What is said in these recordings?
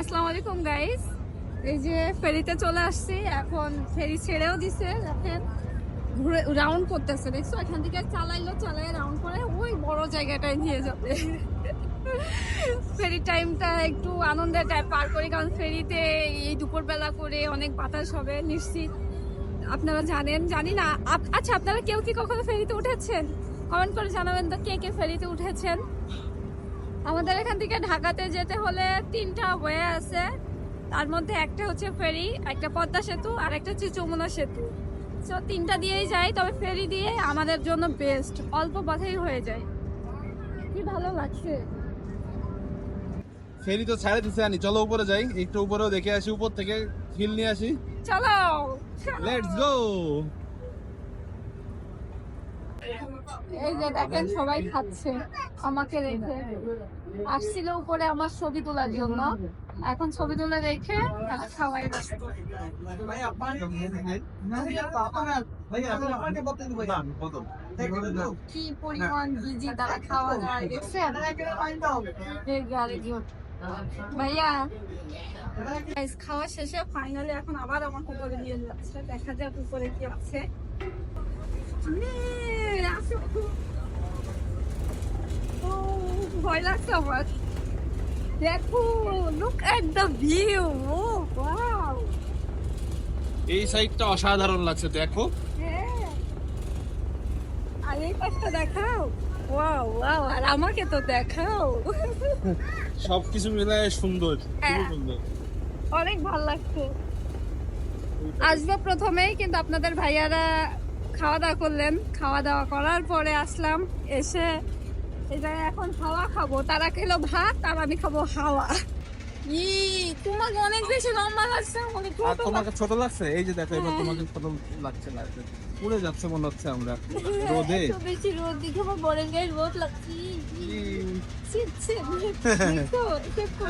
আসসালামু আলাইকুম গাইস এই যে ফেরিতে চলে আসছি, এখন ফেরি ছেড়েও দিছে, দেখেন। ঘুরে রাউন্ড করতেছে, দেখছ? এখান থেকে চালাইলো চালাই রাউন্ড করে, ওই বড় জায়গাটায় নিয়ে যাবে। ফেরি টাইমটা একটু আনন্দের টাইম পার করি, কারণ ফেরিতে এই দুপুরবেলা করে অনেক বাতাস হবে, নিশ্চিত। আপনারা জানেন, জানি না আচ্ছা আপনারা কেউ কি কখনো ফেরিতে উঠেছেন? কমেন্ট করে জানাবেন তো, কে কে ফেরিতে উঠেছেন? আমাদের এখান থেকে ঢাকাতে যেতে হলে তিনটা ওয়ে আছে। তার মধ্যে একটা হচ্ছে ফেরি একটা পদ্মা সেতু আর একটা হচ্ছে যমুনা সেতু। সো তিনটা দিয়েই যাই তবে ফেরি দিয়ে আমাদের জন্য বেস্ট অল্প পথেই হয়ে যায়। কি ভালো লাগছে। ফেরি তো ছাড়ে দিছে আনি চলো উপরে যাই একটু উপরেও দেখে আসি উপর থেকে ফিল নিয়ে আসি। চলো। লেটস গো এই যে দেখেন সবাই খাচ্ছে, আমাকে রেখে। আসছিল উপরে আমার ছবি তোলার জন্য। এখন ছবি তুলে রেখে খাওয়াই কি পরিমাণ বিজি তারা খাওয়া। ভাইয়া খাওয়া শেষে ফাইনালি এখন আবার আমার উপরে নিয়ে যাচ্ছে। দেখা যাক উপরে কি আছে। আসো। ও, ভয় লাগছে আমার। দেখো লুক এট দ্য ভিউ ও ওয়াও এই সাইডটা অসাধারণ লাগছে দেখো। হ্যাঁ। আর এই পাশটা দেখাও। ওয়াও ওয়াও আর আমাকে তো দেখাও। সবকিছু মিলায় সুন্দর হ্যাঁ। সুন্দর। অনেক ভালো লাগছে। আসব প্রথমেই কিন্তু আপনাদের ভাইয়ারা খাওয়া দাওয়া করলেন। খাওয়া দাওয়া করার পরে আসলাম এসে এই জায়গায় এখন হাওয়া খাব। তারা খেলো ভাত আর আমি খাব হাওয়া। ই তোমাকে অনেক বেশি লম্বা লাগছে অনেক ছোট তোমাকে ছোট লাগছে? এই যে দেখো এবার। তোমাকে ছোট লাগছে লাগছে পুড়ে যাচ্ছে মনে হচ্ছে আমরা। রোদে। এত বেশি রোদ দেখে আমার বরের গায়ে রোদ লাগছে।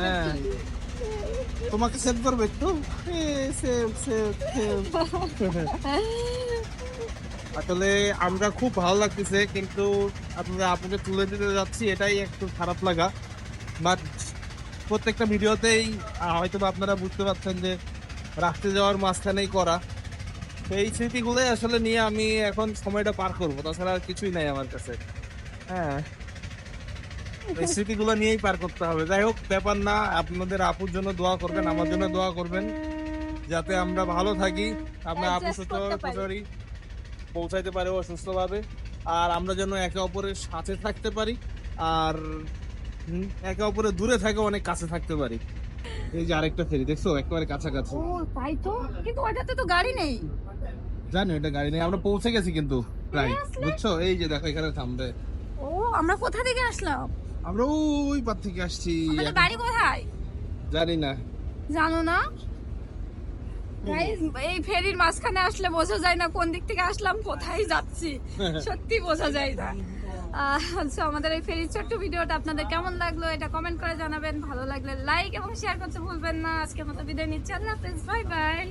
হ্যাঁ। তোমাকে সেভ করবে একটু? সেভ সেভ সেভ আসলে আমরা খুব ভালো লাগতেছে কিন্তু আপনাদের আপুকে তুলে দিতে যাচ্ছি এটাই একটু খারাপ লাগা। বাট প্রত্যেকটা ভিডিওতেই হয়তো বা আপনারা বুঝতে পারছেন যে রাখতে যাওয়ার মাঝখানেই করা। তো এই স্মৃতিগুলোই আসলে নিয়ে আমি এখন সময়টা পার করব তাছাড়া আর কিছুই নাই আমার কাছে। হ্যাঁ। এই স্মৃতিগুলো নিয়েই পার করতে হবে। যাই হোক ব্যাপার না আপনাদের আপুর জন্য দোয়া করবেন আমার জন্য দোয়া করবেন। যাতে আমরা ভালো থাকি আমরা আপু সুস্থ পৌঁছাইতে পারে অসুস্থভাবে আর আমরা যেন একে অপরের সাথে থাকতে পারি আর একে অপরের দূরে থাকে অনেক কাছে থাকতে পারি। এই যে আরেকটা ফেরি দেখছ? একেবারে কাছাকাছি। ও তাই তো? কিন্তু ওইটাতে তো গাড়ি নেই। জানো এটা গাড়ি নেই। আমরা পৌঁছে গেছি কিন্তু প্রায়। বুঝছ? এই যে দেখো এখানে থামবে। ও আমরা কোথা থেকে আসলাম? আমরা ওই পার থেকে আসছি। বাড়ি কোথায়? জানি না। জানো না? এই ফেরির মাঝখানে আসলে বোঝা যায় না কোন দিক থেকে আসলাম কোথায় যাচ্ছি। সত্যি বোঝা যায় না। আমাদের এই ফেরির ছোট্ট ভিডিওটা আপনাদের কেমন লাগল এটা কমেন্ট করে জানাবেন। ভালো লাগলে লাইক এবং শেয়ার করতে ভুলবেন না। আজকে মতো বিদায় নিচ্ছি। আল্লাহ হাফেজ। Bye bye